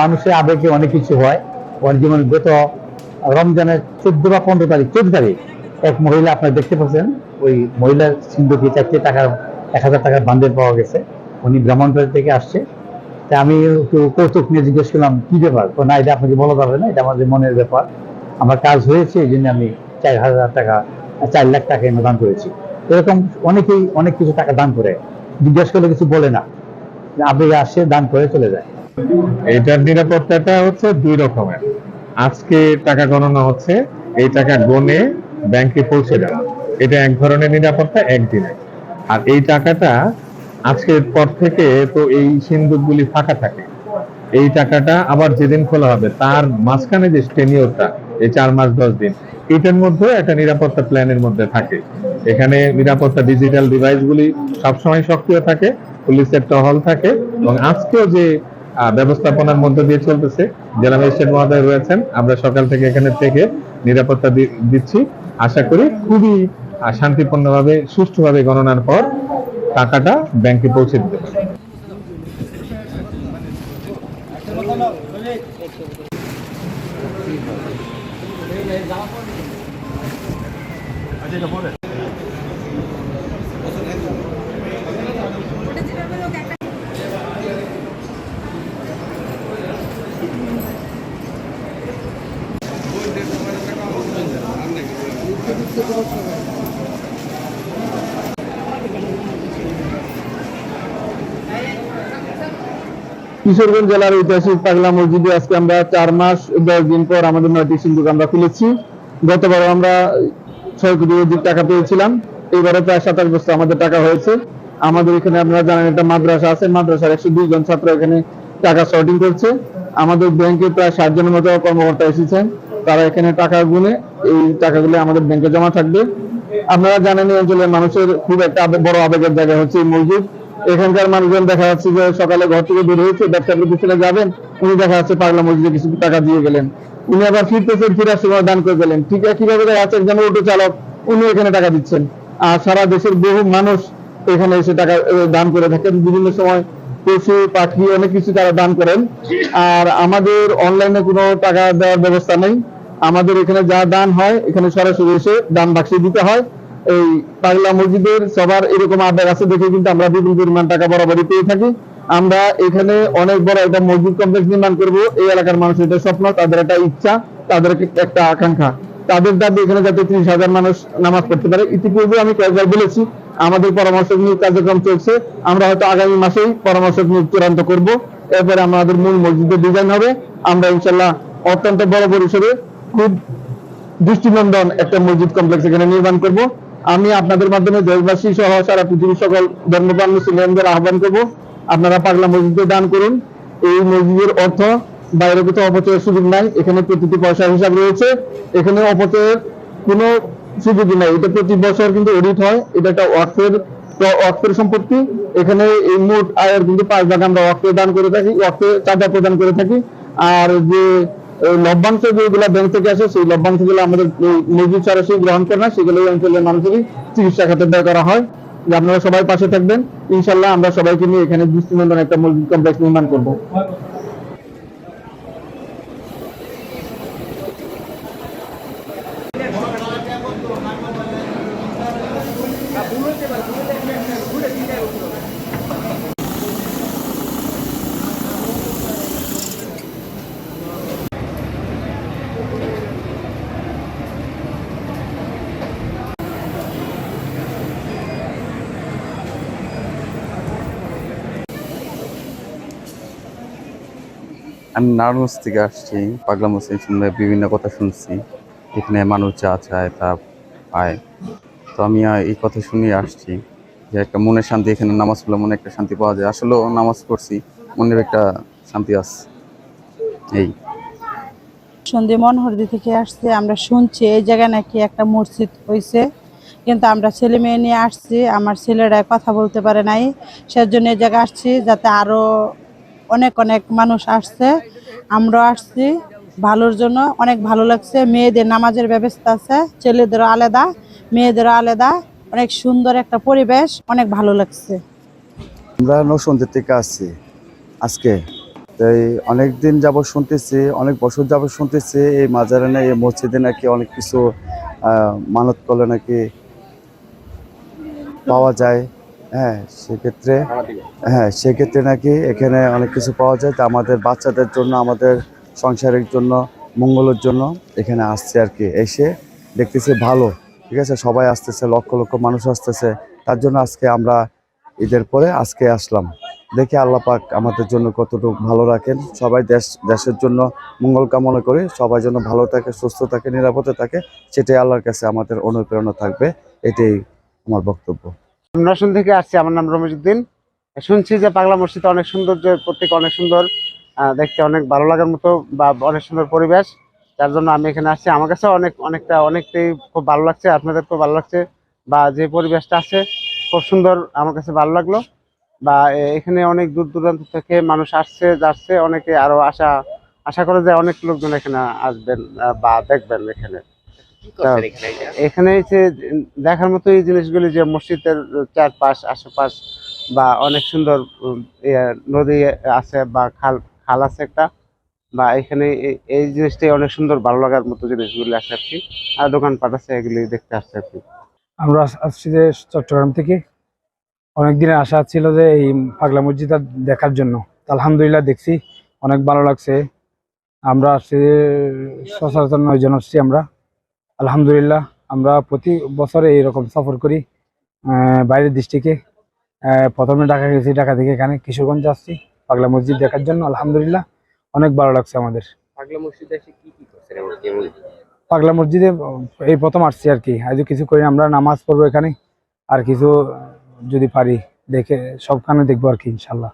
মানুষের আবেগে অনেক কিছু হয়। ওর যেমন গত রমজানের চোদ্দ বা পনেরো তারিখ, চোদ্দ তারিখ এক মহিলা আপনারা দেখতে পাচ্ছেন, ওই মহিলার সিন্ধুকে চারটে টাকার, এক হাজার টাকার বান্ডেল পাওয়া গেছে। উনি ব্রাহ্মণবাড়ি থেকে আসছে। তা আমি একটু কৌতুক নিয়ে জিজ্ঞেস করলাম, কি ব্যাপার? না, এটা আপনাকে বলা যাবে না, এটা আমাদের মনের ব্যাপার। আমার কাজ হয়েছে, এই জন্য আমি চার হাজার টাকা, চার লাখ টাকা এনে দান করেছি। এরকম অনেকেই অনেক কিছু টাকা দান করে। জিজ্ঞেস করলে কিছু বলে না। আবেগে আসে, দান করে চলে যায়। এটার নিরাপত্তাটা হচ্ছে দুই রকমের। আজকে টাকা গণনা হচ্ছে, এই টাকা গনে ব্যাংকে পৌঁছে দেওয়া। এটা এক ধরনের নিরাপত্তা, একদিনে। আর এই টাকাটা আজকের পর থেকে তো এই সিন্ধুকগুলি ফাঁকা থাকে। এই টাকাটা আবার যেদিন খোলা হবে, তার মাঝখানে যে টেনিওরটা এই চার মাস, দশ দিন, এটার মধ্যে একটা নিরাপত্তা প্ল্যানের মধ্যে থাকে। এখানে নিরাপত্তা ডিজিটাল ডিভাইস গুলি সবসময় সক্রিয় থাকে, পুলিশের টহল থাকে, এবং আজকেও যে ব্যবস্থাপনার মধ্যে দিয়ে চলতেছে। জেলা ম্যাজিস্ট্রেট মহোদয় রয়েছেন। আমরা সকাল থেকে এখানে থেকে নিরাপত্তা দিচ্ছি। আশা করি খুবই শান্তিপূর্ণভাবে, সুষ্ঠুভাবে গণনার পর টাকাটা ব্যাংকে পৌঁছে দিতে পারবে। কিশোরগঞ্জ জেলার ঐতিহাসিক পাগলা মসজিদে আজকে আমরা চার মাস দশ দিন পর আমাদের নয়টি সিন্ধুক আমরা খুলেছি। গতবার আমরা ছয় কোটি অধিক টাকা পেয়েছিলাম। এবারে প্রায় সাতাশ বছর আমাদের টাকা হয়েছে। আমাদের এখানে আপনারা জানেন একটা মাদ্রাসা আছে, মাদ্রাসার একশো দুই জন ছাত্র এখানে টাকা শর্টিং করছে। আমাদের ব্যাংকে প্রায় ষাট জনের মতো কর্মকর্তা এসেছেন। তারা এখানে টাকা গুনে এই টাকাগুলো আমাদের ব্যাংকে জমা থাকবে। আপনারা জানেন এই অঞ্চলের মানুষের খুব একটা বড় আবেগের জায়গা হচ্ছে এই মসজিদ। এখানকার মানুষজন দেখা যাচ্ছে যে সকালে ঘর থেকে বের হয়েছে ব্যবসা প্রতিষ্ঠানে যাবেন, উনি দেখা যাচ্ছে পাগলা মসজিদে কিছু টাকা দিয়ে গেলেন। উনি আবার ফিরতেছেন, ফিরার সময় দান করে গেলেন। ঠিক একইভাবে দেখা যাচ্ছে একজন অটো চালক, উনি এখানে টাকা দিচ্ছেন। আর সারা দেশের বহু মানুষ এখানে এসে টাকা দান করে থাকেন। বিভিন্ন সময় পশু, পাখি, অনেক কিছু তারা দান করেন। আর আমাদের অনলাইনে কোনো টাকা দেওয়ার ব্যবস্থা নেই। আমাদের এখানে যা দান হয়, এখানে সরাসরি এসে দান বাক্সে দিতে হয়। এই পাগলা মসজিদের সবার এরকম আবেগ আছে দেখে কিন্তু আমরা বিপুল পরিমাণ টাকা বরাবরই পেয়ে থাকি। আমরা এখানে অনেক বড় একটা মসজিদ কমপ্লেক্স নির্মাণ করব। এই এলাকার মানুষের এটা স্বপ্ন, তাদের একটা ইচ্ছা, তাদের একটা আকাঙ্ক্ষা। তাদের দাবি এখানে যাতে ত্রিশ হাজার মানুষ নামাজ পড়তে পারে। ইতিপূর্বে আমি কয়েকবার বলেছি, আমাদের পরামর্শ নিয়োগ কার্যক্রম চলছে। আমরা হয়তো আগামী মাসেই পরামর্শ নিয়োগ চূড়ান্ত করব। এরপরে আমাদের মূল মসজিদের ডিজাইন হবে। আমরা ইনশাল্লাহ অত্যন্ত বড় পরিসরে খুব দৃষ্টিনন্দন একটা মসজিদ কমপ্লেক্স এখানে নির্মাণ করব। আমি আপনাদের মাধ্যমে দেশবাসী সহ সারা পৃথিবীর সকল ধর্মপ্রাণ মুসলিমদের আহ্বান করব। আপনারা পাগলা মসজিদে দান করুন। এই মসজিদের অর্থ, বাইরে কোথাও অপচয়ের সুযোগ নাই। এখানে প্রতিটি পয়সার হিসাব রয়েছে। এখানে অপচয়ের কোনো সুযোগই নাই। এটা প্রতি বছর কিন্তু অডিট হয়। এটা একটা অর্থের অর্থের সম্পত্তি। এখানে এই মোট আয়ের কিন্তু পাঁচ ভাগ আমরা ওয়াকফে দান করে থাকি, ওয়াকফে চাঁদা প্রদান করে থাকি। আর যে এই লভ্যাংশ যেগুলো ব্যাংক থেকে আসে, সেই লভ্যাংশগুলো আমাদের ছাড়া সরাসরি গ্রহণ করে না, সেগুলো অঞ্চলের মানুষেরই চিকিৎসা খাতে ব্যয় করা হয়। যে আপনারা সবাই পাশে থাকবেন ইনশাল্লাহ আমরা সবাইকে নিয়ে এখানে দৃষ্টিনন্দন একটা মসজিদ কমপ্লেক্স নির্মাণ করব। আমি নারায়ণগঞ্জ থেকে আসছি পাগলা মুসলিম শুনলে বিভিন্ন কথা শুনছি। এখানে মানুষ যা চায় তা পায়। তো আমি এই কথা শুনে আসছি যে একটা মনের শান্তি, এখানে নামাজ পড়লে মনে একটা শান্তি পাওয়া যায়। আসলেও নামাজ পড়ছি, মনের একটা শান্তি আছে। এই। সন্ধি মনোহরদি থেকে আসছে, আমরা শুনছি এই জায়গায় নাকি একটা মসজিদ হয়েছে কিন্তু আমরা ছেলে মেয়ে নিয়ে আসছি, আমার ছেলেরা কথা বলতে পারে নাই। সেজন্য এই জায়গায় আসছি, যাতে আরও অনেক অনেক মানুষ আসছে আমরা আসছি, ভালোর জন্য অনেক ভালো লাগছে। মেয়েদের নামাজের ব্যবস্থা আছে, ছেলেদেরও আলাদা মেয়েদের আলাদা, অনেক সুন্দর একটা পরিবেশ, অনেক ভালো লাগছে। আমরা নরসিংদী থেকে আসছি আজকে। তাই অনেক দিন যাবত শুনতেছি, অনেক বছর যাব শুনতেছি, এই মাজারে না এই মসজিদে নাকি অনেক কিছু মানত করলে নাকি পাওয়া যায়। হ্যাঁ সেক্ষেত্রে হ্যাঁ সেক্ষেত্রে নাকি এখানে অনেক কিছু পাওয়া যায়। তা আমাদের বাচ্চাদের জন্য আমাদের সংসারের জন্য মঙ্গলের জন্য এখানে আসছে আর কি। এসে দেখতেছি ভালো ঠিক আছে? সবাই আসতেছে লক্ষ লক্ষ মানুষ আসতেছে। তার জন্য আজকে আমরা ঈদের পরে আজকে আসলাম। দেখি আল্লাহ পাক আমাদের জন্য কতটুকু ভালো রাখেন। সবাই দেশ দেশের জন্য মঙ্গল কামনা করি। সবাই যেন ভালো থাকে সুস্থ থাকে নিরাপদে থাকে সেটাই আল্লাহর কাছে আমাদের অনুপ্রেরণা থাকবে। এটাই আমার বক্তব্য। নরসিং থেকে আসছি, আমার নাম রমিজুদ্দিন শুনছি যে পাগলা মসজিদ অনেক সুন্দর, যে প্রত্যেক অনেক সুন্দর দেখতে অনেক ভালো লাগার মতো বা অনেক সুন্দর পরিবেশ। যার জন্য আমি এখানে আসছি। আমার কাছে অনেক, অনেকটা, অনেকটাই খুব ভালো লাগছে আপনাদের খুব ভালো লাগছে বা যে পরিবেশটা আছে, খুব সুন্দর আমার কাছে ভালো লাগল। বা এখানে অনেক দূর দূরান্ত থেকে মানুষ আসছে, যাচ্ছে, অনেকে আরও আশা আশা করে যে অনেক লোকজন এখানে আসবেন বা দেখবেন এখানে। এখানে যে? দেখার মতো এই জিনিসগুলি যে মসজিদের চারপাশ আশেপাশ বা অনেক সুন্দর উম, নদী আছে বা খাল খাল আছে একটা বা এখানে এই- এই জিনিসটাই অনেক সুন্দর ভালো লাগার মতো জিনিসগুলি আছে আর কি। আর দোকানপাট আছে এগুলি দেখতে আসছে আর কি। আমরা আসছি যে চট্টগ্রাম থেকে। অনেক দিনের আশা ছিল যে এই পাগলা মসজিদটা দেখার জন্য। আলহামদুলিল্লাহ দেখছি অনেক ভালো লাগছে। আমরা আসছি সচরাচর নয়জন আসছি আমরা। আলহামদুলিল্লাহ আমরা প্রতি বছরে এইরকম সফর করি বাইরের ডিস্ট্রিক্টে প্রথমে ঢাকা গেছি ঢাকা থেকে এখানে কিশোরগঞ্জ আসছি পাগলা মসজিদ দেখার জন্য আলহামদুলিল্লাহ। অনেক ভালো লাগছে আমাদের। পাগলা মসজিদে এসে কি কি পাগলা মসজিদে এই প্রথম আসছি আর কি। আজ কিছু করি আমরা নামাজ পড়ব এখানে আর কিছু যদি পারি দেখে সবখানে দেখব আর কি ইনশাল্লাহ।